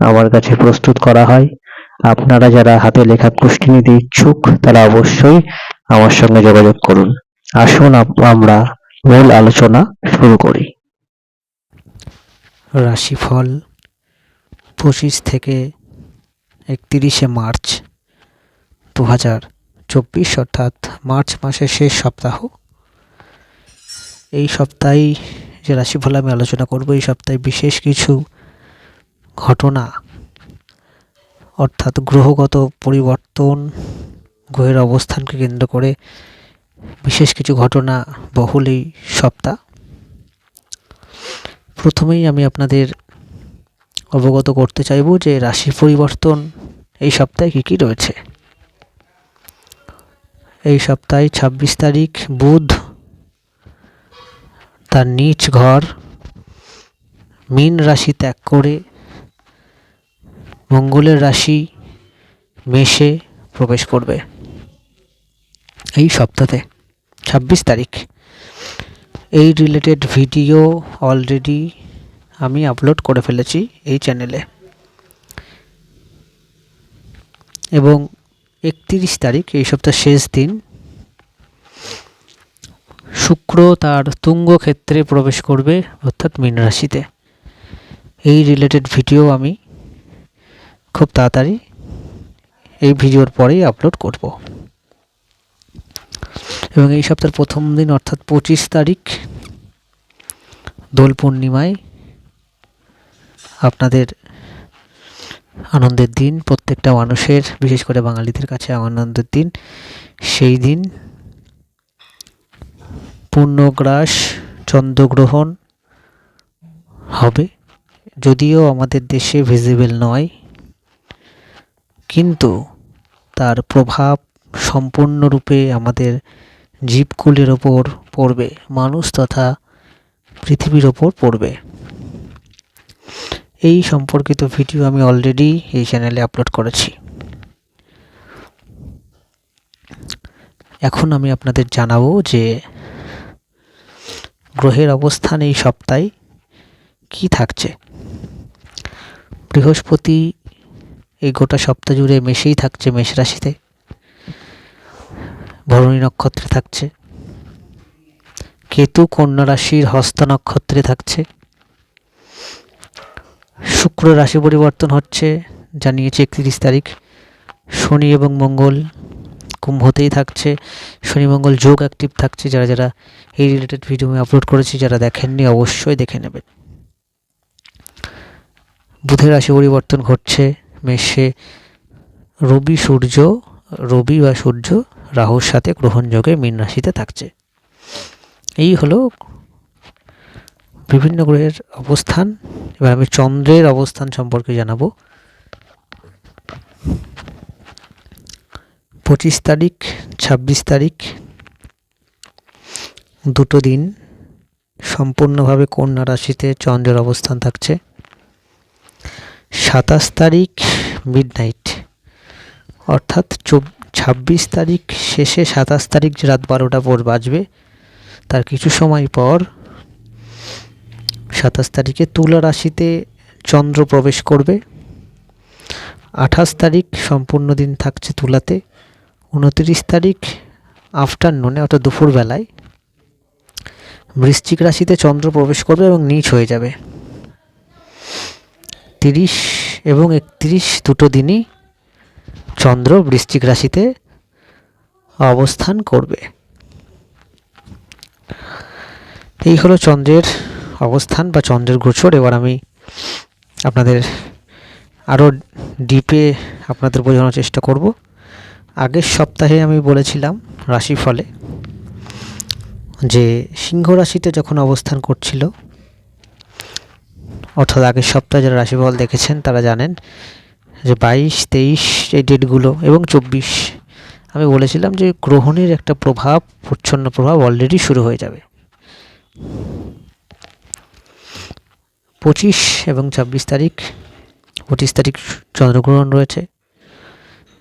আমার কাছে প্রস্তুত করা হয়। আপনারা যারা হাতে লেখা কুষ্টি নিতে ইচ্ছুক, তারা অবশ্যই আমার সঙ্গে যোগাযোগ করুন। আসুন আমরা মূল আলোচনা শুরু করি। রাশিফল পঁচিশ থেকে একত্রিশে মার্চ দু হাজার চব্বিশ, অর্থাৎ মার্চ মাসের শেষ সপ্তাহ। এই সপ্তাহেই যে রাশিফল আমি আলোচনা করব, এই সপ্তাহে বিশেষ কিছু ঘটনা, অর্থাৎ গ্রহগত পরিবর্তন, গ্রহের অবস্থানকে কেন্দ্র করে বিশেষ কিছু ঘটনা বহুল এই সপ্তাহ। প্রথমেই আমি আপনাদের অবগত করতে চাইব যে রাশি পরিবর্তন এই সপ্তাহে কী কী রয়েছে। এই সপ্তাহে ছাব্বিশ তারিখ, বুধ, তার নিচ ঘর, মীন রাশি ত্যাগ করে মঙ্গলের রাশি মেষে প্রবেশ করবে এই সপ্তাহে, ছাব্বিশ তারিখ। এই রিলেটেড ভিডিও অলরেডি আমি আপলোড করে ফেলেছি এই চ্যানেলে এবং একত্রিশ তারিখ, এই সপ্তাহ শেষ দিন, শুক্র তার তুঙ্গ ক্ষেত্রে প্রবেশ করবে, অর্থাৎ মীন রাশিতে। এই রিলেটেড ভিডিও আমি খুব তাড়াতাড়ি এই ভিডিওর পরেই আপলোড করব। এবং এই সপ্তাহের প্রথম দিন, অর্থাৎ পঁচিশ তারিখ, দোল পূর্ণিমায় আপনাদের আনন্দের দিন, প্রত্যেকটা মানুষের, বিশেষ করে বাঙালিদের কাছে আনন্দের দিন, সেই দিন পূর্ণগ্রাস, চন্দ্রগ্রহণ হবে। যদিও আমাদের দেশে ভিজিবল নয়। কিন্তু তার প্রভাব সম্পূর্ণরূপে আমাদের জীবকুলের ওপর পড়বে, মানুষ তথা পৃথিবীর ওপর পড়বে। এই সম্পর্কিত ভিডিও আমি অলরেডি এই চ্যানেলে আপলোড করেছি। এখন আমি আপনাদের জানাব যে গ্রহের অবস্থান এই সপ্তাহে কি থাকছে। বৃহস্পতি এই গোটা সপ্তাহ জুড়ে মেষেই থাকছে, মেষ রাশিতে। ভরণী নক্ষত্রে থাকছে। কেতু কন্যা রাশির হস্ত নক্ষত্রে থাকছে। শুক্র রাশি পরিবর্তন হচ্ছে, জানিয়েছে একত্রিশ তারিখ। শনি এবং মঙ্গল কুম্ভতেই থাকছে। শনি, মঙ্গল যোগ অ্যাক্টিভ থাকছে। যারা যারা এই রিলেটেড ভিডিও আমি আপলোড করেছি, যারা দেখেননি অবশ্যই দেখে নেবেন। বুধের রাশি পরিবর্তন ঘটছে। মেষে রবি সূর্য, রবি বা সূর্য রাহুর সাথে গ্রহণযোগে মীন রাশিতে থাকছে। এই হলো বিভিন্ন গ্রহের অবস্থান এবার আমি চন্দ্রের অবস্থান সম্পর্কে জানাব। পঁচিশ তারিখ, ছাব্বিশ তারিখ, দুটো দিন। সম্পূর্ণভাবে কন্যা রাশিতে চন্দ্রের অবস্থান থাকছে। সাতাশ তারিখ মিড নাইট অর্থাৎ ছাব্বিশ তারিখ শেষে সাতাশ তারিখ রাত বারোটা পর বাজবে, তার কিছু সময় পর সাতাশ তারিখে তুলা রাশিতে চন্দ্র প্রবেশ করবে। আঠাশ তারিখ সম্পূর্ণ দিন থাকছে তুলাতে, উনত্রিশ তারিখ আফটারনুনে অর্থাৎ দুপুরবেলায়, বৃশ্চিক রাশিতে চন্দ্র প্রবেশ করবে এবং নিচ হয়ে যাবে। তিরিশ এবং একত্রিশ দুটো দিনই চন্দ্র বৃশ্চিক রাশিতে অবস্থান করবে। এই হলো চন্দ্রের অবস্থান বা চন্দ্রের গোচর। এবার আমি আপনাদের আরও ডিপে আপনাদের বোঝানোর চেষ্টা করব। আগের সপ্তাহে আমি বলেছিলাম রাশিফলে যে সিংহ রাশিতে যখন অবস্থান করছিল অর্থাৎ আগের সপ্তাহে যারা রাশিফল দেখেছেন, তারা জানেন যে বাইশ, তেইশ এই ডেটগুলো এবং চব্বিশ। আমি বলেছিলাম যে গ্রহণের একটা প্রভাব, প্রচ্ছন্ন প্রভাব অলরেডি শুরু হয়ে যাবে। পঁচিশ এবং ছাব্বিশ তারিখ, পঁচিশ তারিখ চন্দ্রগ্রহণ রয়েছে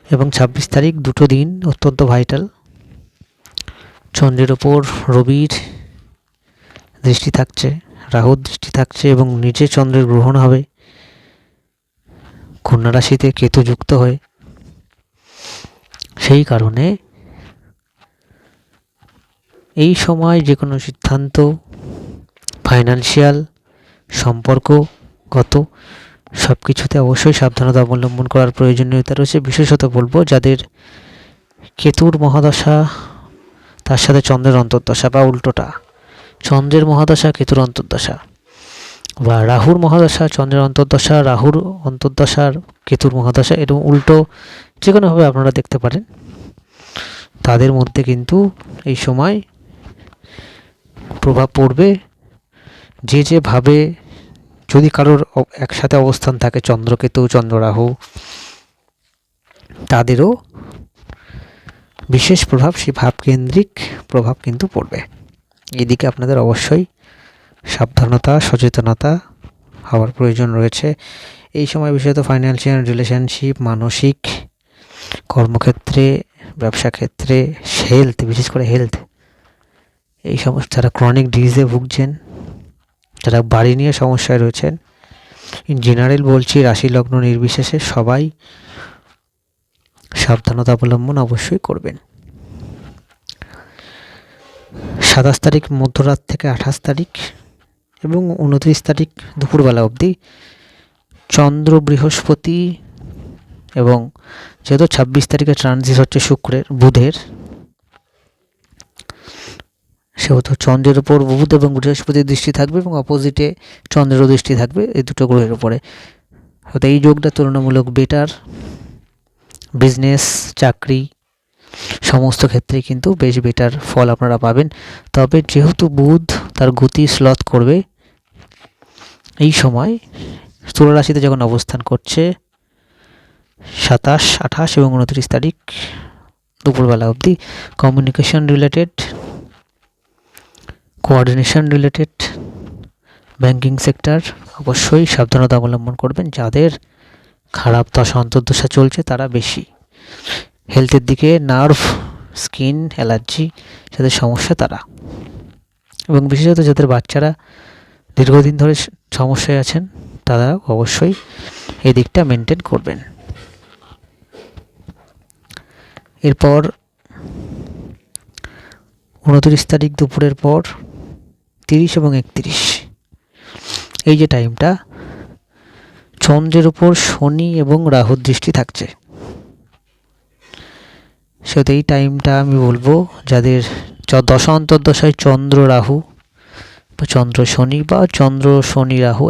এবং ছাব্বিশ তারিখ দুটো দিন অত্যন্ত ভাইটাল চন্দ্রের ওপর রবির দৃষ্টি থাকছে। রাহুর দৃষ্টি থাকছে এবং নিচে চন্দ্রের গ্রহণ হবে। কন্যা রাশিতে কেতু যুক্ত হয়ে। সেই কারণে এই সময় যে কোনো সিদ্ধান্ত ফাইন্যান্সিয়াল সম্পর্কগত সব কিছুতে অবশ্যই সাবধানতা অবলম্বন করার প্রয়োজনীয়তা রয়েছে। বিশেষত বলব যাদের কেতুর মহাদশা, তার সাথে চন্দ্রের অন্তর্দশা বা উল্টোটা। চন্দ্রের মহাদশা, কেতুর অন্তর্দশা। বা রাহুর মহাদশা, চন্দ্রের অন্তর্দশা, রাহুর অন্তর্দশার কেতুর মহাদশা এরকম উল্টো যে কোনোভাবে আপনারা দেখতে পারেন। তাদের মধ্যে কিন্তু এই সময় প্রভাব পড়বে। যে যেভাবে যদি কারোর একসাথে অবস্থান থাকে চন্দ্রকেতু চন্দ্র, রাহু, তাদেরও বিশেষ প্রভাব সেই ভাবকেন্দ্রিক প্রভাব কিন্তু পড়বে। এদিকে আপনাদের অবশ্যই সাবধানতা, সচেতনতা হওয়ার প্রয়োজন রয়েছে। এই সময় বিশেষত ফাইন্যান্সিয়াল রিলেশনশিপ মানসিক কর্মক্ষেত্রে, ব্যবসা ক্ষেত্রে হেলথ বিশেষ করে হেলথ এই সমস্ত যারা ক্রনিক ডিজিজে ভুগছেন, যারা বাড়ি নিয়ে সমস্যায় রয়েছেন ইন জেনারেল বলছি রাশি লগ্ন নির্বিশেষে সবাই সাবধানতা অবলম্বন অবশ্যই করবেন। সাতাশ তারিখ মধ্যরাত থেকে আঠাশ তারিখ এবং উনত্রিশ তারিখ দুপুরবেলা অবধি চন্দ্র বৃহস্পতি এবং যেহেতু ছাব্বিশ তারিখে ট্রানজিট হচ্ছে শুক্রের, বুধের, সেহেতু চন্দ্রের উপর বুধ এবং বৃহস্পতির দৃষ্টি থাকবে এবং অপোজিটে চন্দ্রেরও দৃষ্টি থাকবে এই দুটো গ্রহের উপরে। হয়তো এই যোগটা তুলনামূলক বেটার বিজনেস চাকরি সমস্ত ক্ষেত্রে কিন্তু বেশ বেটার ফল আপনারা পাবেন। তবে যেহেতু বুধ তার গতি স্লথ করবে, এই সময় রাশিতে যখন অবস্থান করছে, সাতাশ, আঠাশ এবং উনত্রিশ তারিখ দুপুরবেলা অবধি communication related coordination related banking sector অবশ্যই সাবধানতা অবলম্বন করবেন। যাদের খারাপ দশা, অন্তর্দশা চলছে তারা বেশি। হেলথের দিকে নার্ভ স্কিন অ্যালার্জি যাদের সমস্যা তারা। এবং বিশেষত যাদের বাচ্চারা দীর্ঘদিন ধরে সমস্যায় আছেন, তারা অবশ্যই এই দিকটা মেনটেন করবেন। এরপর উনত্রিশ তারিখ দুপুরের পর তিরিশ এবং একত্রিশ। এই যে টাইমটা চন্দ্রের উপর শনি এবং রাহুর দৃষ্টি থাকছে। সেহেতু এই টাইমটা আমি বলব যাদের দশা অন্তর্দশায় চন্দ্র রাহু বা চন্দ্র শনি বা চন্দ্র শনি রাহু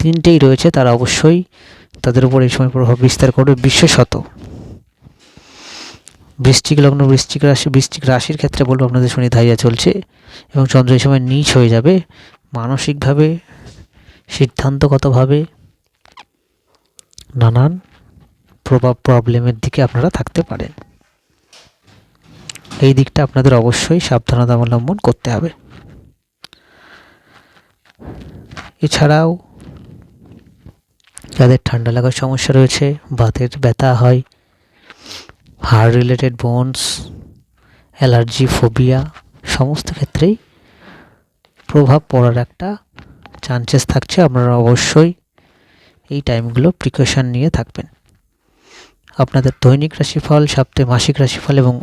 তিনটেই রয়েছে, তারা অবশ্যই তাদের উপর এই সময় প্রভাব বিস্তার করবে বিশেষত। বৃশ্চিক লগ্ন বৃষ্টিক রাশি, বৃশ্চিক রাশির ক্ষেত্রে বলব আপনাদের শনি ধাইয়া চলছে এবং চন্দ্র এই সময় নিচ হয়ে যাবে। মানসিকভাবে, সিদ্ধান্তগতভাবে নানান প্রভাব প্রবলেমের দিকে আপনারা থাকতে পারেন। এই দিকটা আপনাদের অবশ্যই সাবধানতা অবলম্বন করতে হবে। এছাড়াও যাদের ঠান্ডা লাগার সমস্যা রয়েছে বাতের ব্যথা হয়, হাড় রিলেটেড বোনস অ্যালার্জি ফোবিয়া সমস্ত ক্ষেত্রেই প্রভাব পড়ার একটা চান্সেস থাকছে। আপনারা অবশ্যই এই টাইমগুলো প্রিকশন নিয়ে থাকবেন। আপনাদের দৈনিক রাশিফল সপ্তাহে মাসিক রাশিফল এবং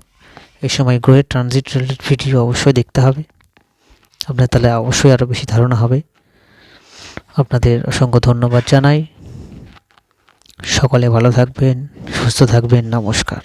এই সময় গ্রহের ট্রানজিট রিলেটেড ভিডিও অবশ্যই দেখতে হবে। আপনার তাহলে অবশ্যই আরও বেশি ধারণা হবে। আপনাদের অসংখ্য ধন্যবাদ জানাই। সকলে ভালো থাকবেন, সুস্থ থাকবেন, নমস্কার।